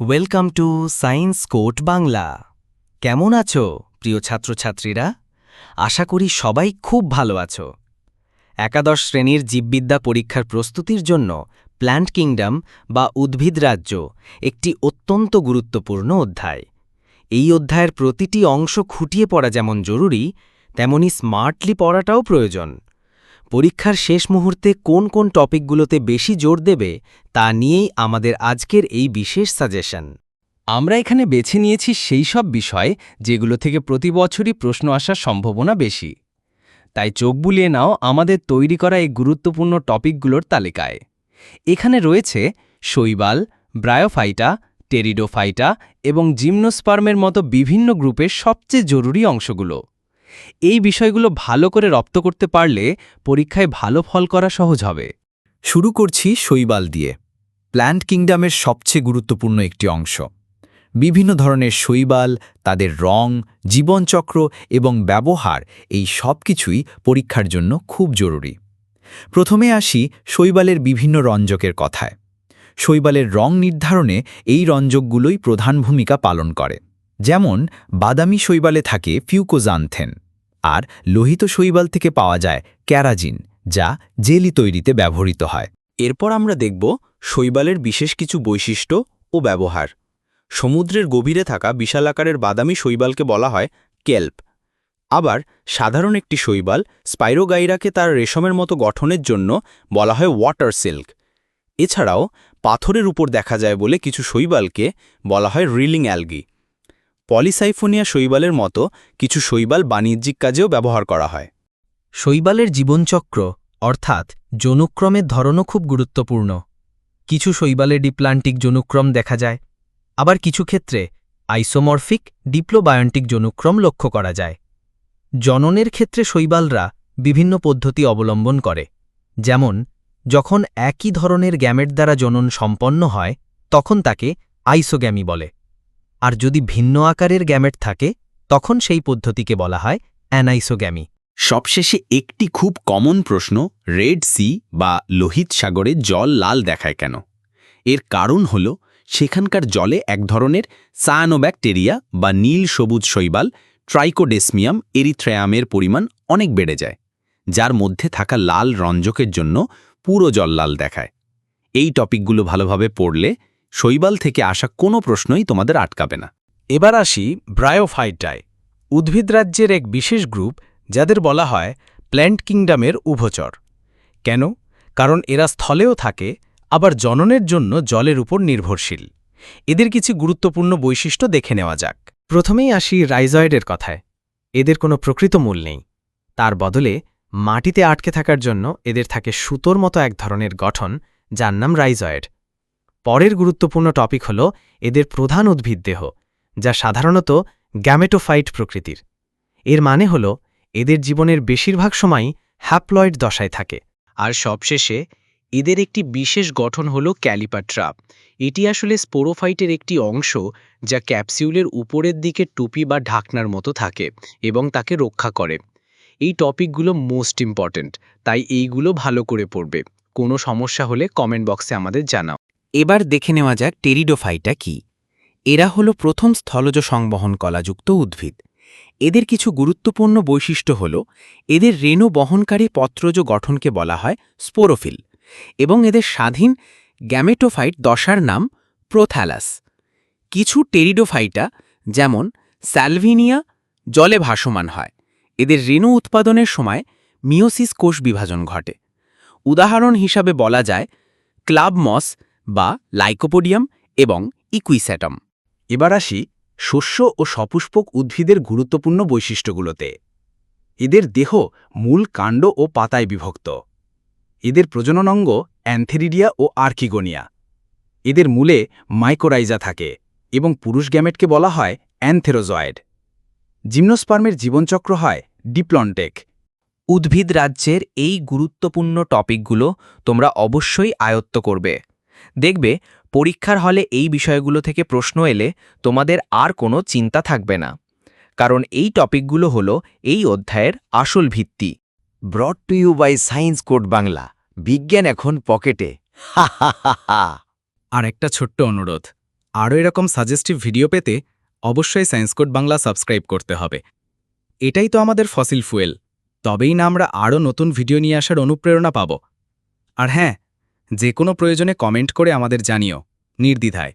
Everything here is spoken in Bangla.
Welcome to science court Bangla কেমন আছো, প্রিয় ছাত্রছাত্রীরা? আশা করি সবাই খুব ভালো আছো। একাদশ শ্রেণির জীববিদ্যা পরীক্ষার প্রস্তুতির জন্য প্ল্যান্ট কিংডম বা উদ্ভিদ রাজ্য একটি অত্যন্ত গুরুত্বপূর্ণ অধ্যায়। এই অধ্যায়ের প্রতিটি অংশ খুঁটিয়ে পড়া যেমন জরুরি, তেমনি স্মার্টলি পড়াটাও প্রয়োজন। পরীক্ষার শেষ মুহূর্তে কোন কোন টপিকগুলোতে বেশি জোর দেবে, তা নিয়েই আমাদের আজকের এই বিশেষ সাজেশন। আমরা এখানে বেছে নিয়েছি সেই সব বিষয় যেগুলো থেকে প্রতি বছরই প্রশ্ন আসার সম্ভাবনা বেশি। তাই চোখ বুলিয়ে নাও আমাদের তৈরি করা এই গুরুত্বপূর্ণ টপিকগুলোর তালিকায়। এখানে রয়েছে শৈবাল, ব্রায়োফাইটা, টেরিডোফাইটা এবং জিমনোস্পার্মের মতো বিভিন্ন গ্রুপের সবচেয়ে জরুরি অংশগুলো। এই বিষয়গুলো ভালো করে রপ্ত করতে পারলে পরীক্ষায় ভালো ফল করা সহজ হবে। শুরু করছি শৈবাল দিয়ে। প্ল্যান্ট কিংডমের সবচেয়ে গুরুত্বপূর্ণ একটি অংশ। বিভিন্ন ধরনের শৈবাল, তাদের রং, জীবনচক্র এবং ব্যবহার, এই সব কিছুই পরীক্ষার জন্য খুব জরুরি। প্রথমে আসি শৈবালের বিভিন্ন রঞ্জকের কথায়। শৈবালের রং নির্ধারণে এই রঞ্জকগুলোই প্রধান ভূমিকা পালন করে। যেমন, বাদামি শৈবালে থাকে ফিউকোজানথেন। আর লোহিত শৈবাল থেকে পাওয়া যায় ক্যারাজিন, যা জেলি তৈরিতে ব্যবহৃত হয়। এরপর আমরা দেখব শৈবালের বিশেষ কিছু বৈশিষ্ট্য ও ব্যবহার। সমুদ্রের গভীরে থাকা বিশাল আকারের বাদামি শৈবালকে বলা হয় কেল্প। আবার সাধারণ একটি শৈবাল স্পাইরোগাইরাকে তার রেশমের মতো গঠনের জন্য বলা হয় ওয়াটার সিল্ক। এছাড়াও পাথরের উপর দেখা যায় বলে কিছু শৈবালকে বলা হয় রিলিং অ্যালগি। পলিসাইফোনিয়া শৈবালের মতো কিছু শৈবাল বাণিজ্যিক কাজেও ব্যবহার করা হয়। শৈবালের জীবনচক্র, অর্থাৎ জনুক্রমের ধরনও খুব গুরুত্বপূর্ণ। কিছু শৈবালে ডিপ্লান্টিক জনুক্রম দেখা যায়। আবার কিছু ক্ষেত্রে আইসোমরফিক ডিপ্লোবায়ন্টিক জনুক্রম লক্ষ্য করা যায়। জননের ক্ষেত্রে শৈবালরা বিভিন্ন পদ্ধতি অবলম্বন করে। যেমন, যখন একই ধরনের গ্যামেট দ্বারা জনন সম্পন্ন হয়, তখন তাকে আইসোগ্যামি বলে। আর যদি ভিন্ন আকারের গ্যামেট থাকে, তখন সেই পদ্ধতিকে বলা হয় অ্যানাইসোগ্যামি। সবশেষে একটি খুব কমন প্রশ্ন, রেড সি বা লোহিত সাগরে জল লাল দেখায় কেন? এর কারণ হল, সেখানকার জলে এক ধরনের সায়ানোব্যাকটেরিয়া বা নীল সবুজ শৈবাল, ট্রাইকোডেসমিয়াম এরিথ্রেয়ামের পরিমাণ অনেক বেড়ে যায়, যার মধ্যে থাকা লাল রঞ্জকের জন্য পুরো জল লাল দেখায়। এই টপিকগুলো ভালোভাবে পড়লে শৈবাল থেকে আসা কোনো প্রশ্নই তোমাদের আটকাবে না। এবার আসি ব্রায়োফাইটায়, উদ্ভিদ রাজ্যের এক বিশেষ গ্রুপ যাদের বলা হয় প্ল্যান্ট কিংডমের উভচর। কেন? কারণ এরা স্থলেও থাকে, আবার জননের জন্য জলের উপর নির্ভরশীল। এদের কিছু গুরুত্বপূর্ণ বৈশিষ্ট্য দেখে নেওয়া যাক। প্রথমেই আসি রাইজয়েডের কথায়। এদের কোনো প্রকৃত মূল নেই। তার বদলে মাটিতে আটকে থাকার জন্য এদের থাকে সুতোর মতো এক ধরনের গঠন, যার নাম রাইজয়েড। পরের গুরুত্বপূর্ণ টপিক হল এদের প্রধান উদ্ভিদ দেহ, যা সাধারণত গ্যামেটোফাইট প্রকৃতির। এর মানে হল এদের জীবনের বেশিরভাগ সময়ই হ্যাপ্লয়েড দশায় থাকে। আর সবশেষে এদের একটি বিশেষ গঠন হল ক্যালিপাট্রা এটি আসলে স্পোরোফাইটের একটি অংশ যা ক্যাপসিউলের উপরের দিকে টুপি বা ঢাকনার মতো থাকে এবং তাকে রক্ষা করে। এই টপিকগুলো মোস্ট ইম্পর্ট্যান্ট, তাই এইগুলো ভালো করে পড়বে। কোনো সমস্যা হলে কমেন্ট বক্সে আমাদের জানাও। এবার দেখে নেওয়া যাক টেরিডোফাইটা কি। এরা হল প্রথম স্থলজ সংবহন কলাযুক্ত উদ্ভিদ। এদের কিছু গুরুত্বপূর্ণ বৈশিষ্ট্য হল, এদের রেণু বহনকারী পত্রজ গঠনকে বলা হয় স্পোরোফিল এবং এদের স্বাধীন গ্যামেটোফাইট দশার নাম প্রোথ্যালাস। কিছু টেরিডোফাইটা যেমন স্যালভিনিয়া জলে ভাসমান হয়। এদের রেণু উৎপাদনের সময় মিওসিস কোষ বিভাজন ঘটে। উদাহরণ হিসাবে বলা যায় ক্লাব মস বা লাইকোপোডিয়াম এবং ইকুইস্যাটম এবার আসি শস্য ও সপুষ্পক উদ্ভিদের গুরুত্বপূর্ণ বৈশিষ্ট্যগুলোতে। এদের দেহ মূল কাণ্ড ও পাতায় বিভক্ত। এদের প্রজনন অঙ্গ অ্যান্থেরিডিয়া ও আর্কিগোনিয়া। এদের মূলে মাইকোরাইজা থাকে এবং পুরুষ গ্যামেটকে বলা হয় অ্যান্থেরোজয়েড। জিমনোস্পার্মের জীবনচক্র হয় ডিপ্লন্টেক। উদ্ভিদ রাজ্যের এই গুরুত্বপূর্ণ টপিকগুলো তোমরা অবশ্যই আয়ত্ত করবে। দেখবে, পরীক্ষার হলে এই বিষয়গুলো থেকে প্রশ্ন এলে তোমাদের আর কোনো চিন্তা থাকবে না। কারণ এই টপিকগুলো হলো এই অধ্যায়ের আসল ভিত্তি। Brought to you by science code Bangla বিজ্ঞান এখন পকেটে। আর একটা ছোট্ট অনুরোধ, আরও এরকম সাজেস্টিভ ভিডিও পেতে অবশ্যই সায়েন্স কোড বাংলা সাবস্ক্রাইব করতে হবে। এটাই তো আমাদের ফসিল ফুয়েল তবেই না আমরা আরও নতুন ভিডিও নিয়ে আসার অনুপ্রেরণা পাব। আর হ্যাঁ যে কোনো প্রয়োজনে কমেন্ট করে আমাদের জানিও। নির্দ্বিধায়।